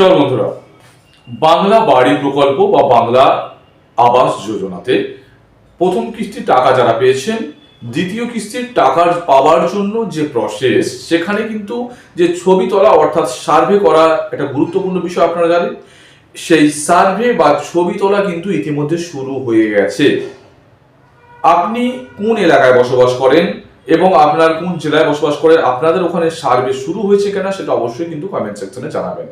নমস্কার বন্ধুরা। বাংলা বাড়ি প্রকল্প বা বাংলা আবাস যোজনাতে প্রথম কিস্তির টাকা যারা পেয়েছেন, দ্বিতীয় কিস্তির টাকা পাওয়ার জন্য যে প্রসেস সেখানে কিন্তু যে ছবি তোলা অর্থাৎ সার্ভে করা একটা গুরুত্বপূর্ণ বিষয় আপনারা জানেন, সেই সার্ভে বা ছবি তোলা কিন্তু ইতিমধ্যে শুরু হয়ে গেছে। আপনি কোন এলাকায় বসবাস করেন এবং আপনার কোন জেলায় বসবাস করেন, আপনাদের ওখানে সার্ভে শুরু হয়েছে কিনা সেটা অবশ্যই কিন্তু কমেন্ট সেকশনে জানাবেন।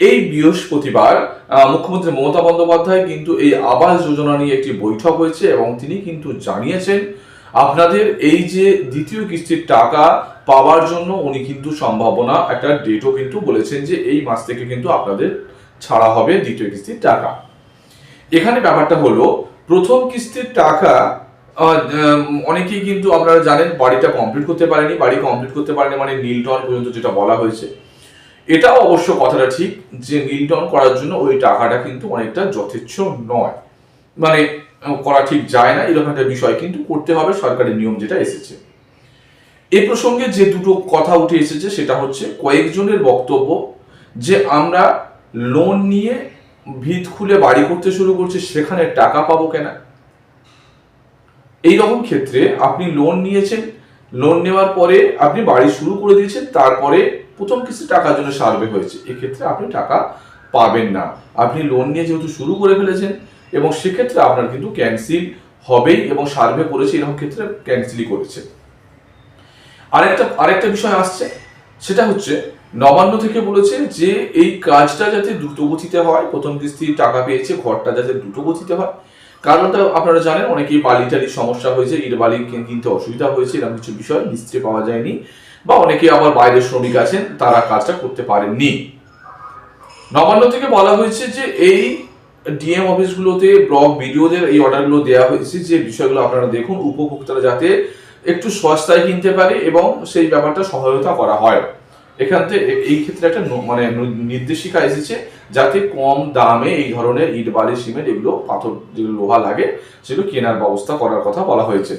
এই বৃহস্পতিবার মুখ্যমন্ত্রী মমতা বন্দ্যোপাধ্যায় কিন্তু এই আবাস যোজনা নিয়ে একটি বৈঠক হয়েছে এবং তিনি কিন্তু জানিয়েছেন, আপনাদের এই যে দ্বিতীয় কিস্তির টাকা পাওয়ার জন্য উনি কিন্তু সম্ভাবনা একটা ডেটও কিন্তু বলেছেন যে এই মাস থেকে কিন্তু আপনাদের ছাড়া হবে দ্বিতীয় কিস্তির টাকা। এখানে ব্যাপারটা হলো, প্রথম কিস্তির টাকা অনেকেই কিন্তু আপনারা জানেন বাড়িটা কমপ্লিট করতে পারেনি, বাড়ি কমপ্লিট করতে পারেনি মানে নীলটন পর্যন্ত যেটা বলা হয়েছে। এটাও অবশ্য কথাটা ঠিক যে নীলটন করার জন্য ওই টাকাটা কিন্তু অনেকটা যথেচ্ছ নয়। মানে করা ঠিক যায় না, এরকম একটা বিষয় কিন্তু করতে হবে সরকারি নিয়ম যেটা এসেছে। এ প্রসঙ্গে যে দুটো কথা উঠে এসেছে সেটা হচ্ছে কয়েকজনের বক্তব্য যে আমরা লোন নিয়ে ভিত খুলে বাড়ি করতে শুরু করছি, সেখানে টাকা পাবো কেনা? এই রকম ক্ষেত্রে আপনি লোন নিয়েছেন লোন নেওয়ার পরে আপনি বাড়ি শুরু করে দিয়েছেন, তারপরে প্রথম কিস্তি টাকার জন্য সার্ভে হয়েছে। এক্ষেত্রে আপনি টাকা পাবেন না। আপনি লোন নিয়ে যেহেতু শুরু করে ফেলেছেন এবং সেক্ষেত্রে আপনার কিন্তু ক্যান্সেল হবেই এবং সার্ভে করেছে, এরকম ক্ষেত্রে ক্যান্সেলই করেছে। আরেকটা আরেকটা বিষয় আসছে, সেটা হচ্ছে নবান্ন থেকে বলেছে যে এই কাজটা যাতে দ্রুত গতিতে হয়, প্রথম কিস্তি টাকা পেয়েছে, ঘরটা যাতে দ্রুত গতিতে হয়। কারণটা আপনারা জানেন, অনেকেই বালি টালির সমস্যা হয়েছে, ইট বালি কিন- কিনতে অসুবিধা হয়েছে, এরকম কিছু বিষয় মিস্ত্রি পাওয়া যায়নি। বা অনেকে আবার বাইরের শ্রমিক আছেন, তারা কাজটা করতে পারেননি। নবান্ন থেকে বলা হয়েছে যে এই ডিএম অফিসগুলোতে ব্লক বিডিওদের এই অর্ডারগুলো দেওয়া হয়েছে, যে বিষয়গুলো আপনারা দেখুন, উপভোক্তারা যাতে একটু সস্তায় কিনতে পারে এবং সেই ব্যাপারটা সহায়তা করা হয়। এখান থেকে এই ক্ষেত্রে একটা মানে নির্দেশিকা এসেছে যাতে কম দামে এই ধরনের ইট, বালি, সিমেন্ট এগুলো পাথর, যেগুলো লোহা লাগে, সেগুলো কেনার ব্যবস্থা করার কথা বলা হয়েছে।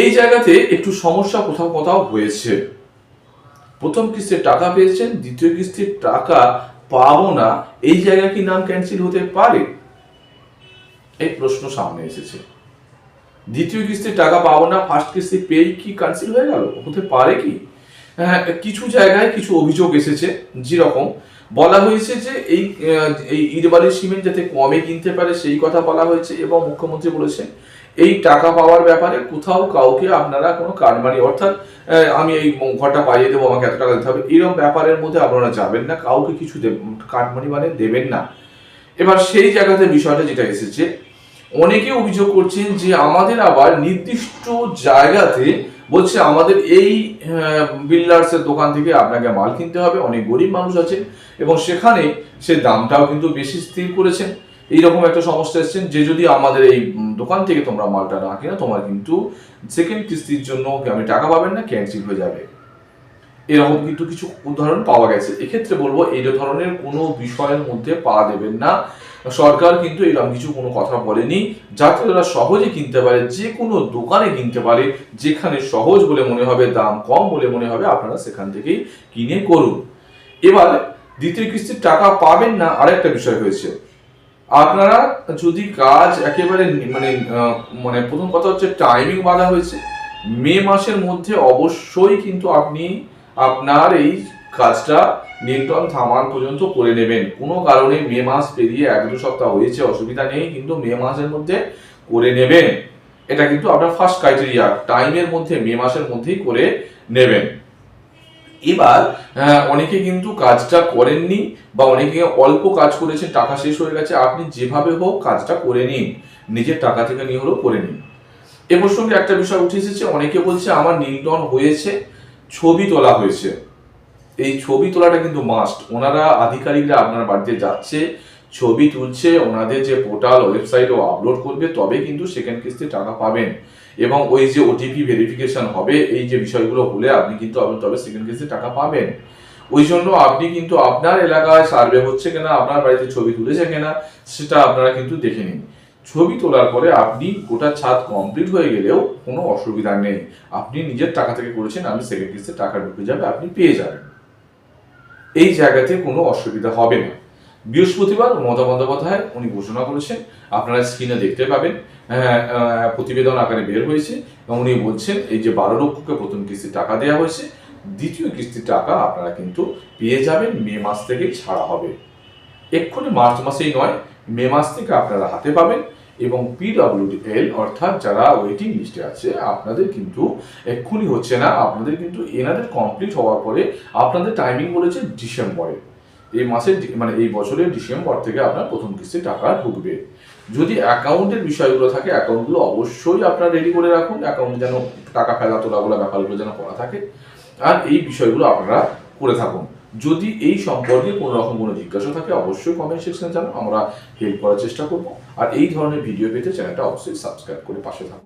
এই জায়গাতে একটু সমস্যা কোথাও কোথাও হয়েছে। প্রথম কিস্তির টাকা পেয়েছেন, দ্বিতীয় কিস্তির টাকা পাবো না। এই জায়গায় কি নাম ক্যান্সেল হতে পারে? এই প্রশ্ন সামনে এসেছে। দ্বিতীয় কিস্তির টাকা পাবো না ফার্স্ট কিস্তি পেয়ে কি ক্যান্সেল হয়ে গেল? হতে পারে কি? হ্যাঁ কিছু জায়গায় কিছু অভিযোগ এসেছে, যেরকম বলা হয়েছে যে এই এই ইটবালির সিমেন্ট যাতে কমে কিনতে পারে, সেই কথা বলা হয়েছে এবং মুখ্যমন্ত্রী বলেছেন এই টাকা পাওয়ার ব্যাপারে কোথাও কাউকে আপনারা কোনো কারমানি অর্থাৎ আমি এই ঘরটা পাইয়ে দেবো, আমাকে এত টাকা দিতে হবে এরকম ব্যাপারের মধ্যে আপনারা যাবেন না, কাউকে কিছু কাটমানি মানে দেবেন না। এবার সেই জায়গাতে বিষয়টা যেটা এসেছে, অনেকে অভিযোগ করছেন যে আমাদের আবার নির্দিষ্ট জায়গাতে বলছে আমাদের এই বিল্ডার্সের দোকান থেকে আপনাকে মাল কিনতে হবে, অনেক গরিব মানুষ আছে, এবং সেখানে সে দামটাও কিন্তু বেশি স্থির করেছেন। এইরকম একটা সমস্যা এসেছেন যে যদি আমাদের এই দোকান থেকে তোমরা মালটা না কিনা, তোমার কিন্তু সেকেন্ড কিস্তির জন্য আমি টাকা পাবেন না ক্যান্সেল হয়ে যাবে। এরকম কিন্তু কিছু উদাহরণ পাওয়া গেছে। এক্ষেত্রে বলব, এই ধরনের কোনো বিষয়ের মধ্যে পা দেবেন না। সরকার কিন্তু এরকম কিছু কোনো কথা বলেনি, যাতে ওরা সহজে কিনতে পারে, যে কোনো দোকানে কিনতে পারে, যেখানে সহজ বলে মনে হবে, দাম কম বলে মনে হবে, আপনারা সেখান থেকেই কিনে করুন। এবার দ্বিতীয় কিস্তির টাকা পাবেন না, আরেকটা বিষয় হয়েছে। আপনারা যদি কাজ একেবারে মানে মানে প্রথম কথা হচ্ছে টাইমিং বাঁধা হয়েছে। মে মাসের মধ্যে অবশ্যই কিন্তু আপনি আপনার এই কাজটা নিয়ন্ত্রণ থামান পর্যন্ত করে নেবেন। কোনো কারণে মে মাস পেরিয়ে এক দু সপ্তাহ হয়েছে, অসুবিধা নেই, কিন্তু মে মাসের মধ্যে করে নেবেন। এটা কিন্তু আপনার ফার্স্ট ক্রাইটেরিয়া টাইমের মধ্যে, মে মাসের মধ্যেই করে নেবেন। এবার আহ, অনেকে কিন্তু কাজটা করেননি বা অনেকে অল্প কাজ করেছে টাকা শেষ হয়ে গেছে আপনি যেভাবে হোক কাজটা করে নিন নিজের টাকা থেকে নিয়ে হলেও করে নিন। এ প্রসঙ্গে একটা বিষয় উঠে এসেছে অনেকে বলছে আমার নীলটন হয়েছে ছবি তোলা হয়েছে। এই ছবি তোলাটা কিন্তু মাস্ট ওনারা আধিকারিকরা আপনার বাড়িতে যাচ্ছে ছবি তুলছে, ওনাদের যে পোর্টাল ওয়েবসাইটও আপলোড করবে তবে কিন্তু সেকেন্ড কিস্তি টাকা পাবেন। এবং ওই যে ওটিপি ভেরিফিকেশন হবে, এই যে বিষয়গুলো হলে আপনি কিন্তু তবে সেকেন্ড কিস্তি টাকা পাবেন। ওই জন্য আপনি কিন্তু আপনার এলাকায় সার্ভে হচ্ছে কিনা, আপনার বাড়িতে ছবি তুলেছে কিনা, সেটা আপনারা কিন্তু দেখে নিন। ছবি তোলার পরে আপনি গোটা ছাদ কমপ্লিট হয়ে গেলেও কোনো অসুবিধা নেই। আপনি নিজের টাকা থেকে করেছেন, আপনি সেকেন্ড কিস্তির টাকা ঢুকে যাবে, আপনি পেয়ে যাবেন। এই জায়গাতে কোনো অসুবিধা হবে না। বৃহস্পতিবার মমতা বন্দ্যোপাধ্যায় উনি ঘোষণা করেছেন, আপনারা স্ক্রিনে দেখতে পাবেন প্রতিবেদন আকারে বের হয়েছে এবং উনি বলছেন, এই যে বারো লক্ষকে প্রথম কিস্তির টাকা দেওয়া হয়েছে, দ্বিতীয় কিস্তির টাকা আপনারা কিন্তু পেয়ে যাবেন, মে মাস থেকে ছাড়া হবে। এক্ষুনি মার্চ মাসেই নয়, মে মাস থেকে আপনারা হাতে পাবেন এবং পিডব্লিউডিএল অর্থাৎ যারা ওয়েটিং লিস্টে আছে, আপনাদের কিন্তু এক্ষুনি হচ্ছে না, আপনাদের কিন্তু এনাদের কমপ্লিট হওয়ার পরে আপনাদের টাইমিং বলেছে ডিসেম্বরে। এই মাসের মানে এই বছরের ডিসেম্বর থেকে আপনার প্রথম কিস্তির টাকা ঢুকবে। যদি অ্যাকাউন্টের বিষয়গুলো থাকে, অ্যাকাউন্টগুলো অবশ্যই আপনারা রেডি করে রাখুন। অ্যাকাউন্টে যেন টাকা ফেলা তোলাগুলো, ব্যাপারগুলো যেন করা থাকে। আর এই বিষয়গুলো আপনারা করে থাকুন। যদি এই সম্পর্কে কোনো রকম কোনো জিজ্ঞাসা থাকে, অবশ্যই কমেন্ট সেকশনে জানান। আমরা হেল্প করার চেষ্টা করব। আর এই ধরনের ভিডিও পেতে চ্যানেলটা অবশ্যই সাবস্ক্রাইব করে পাশে থাকুন।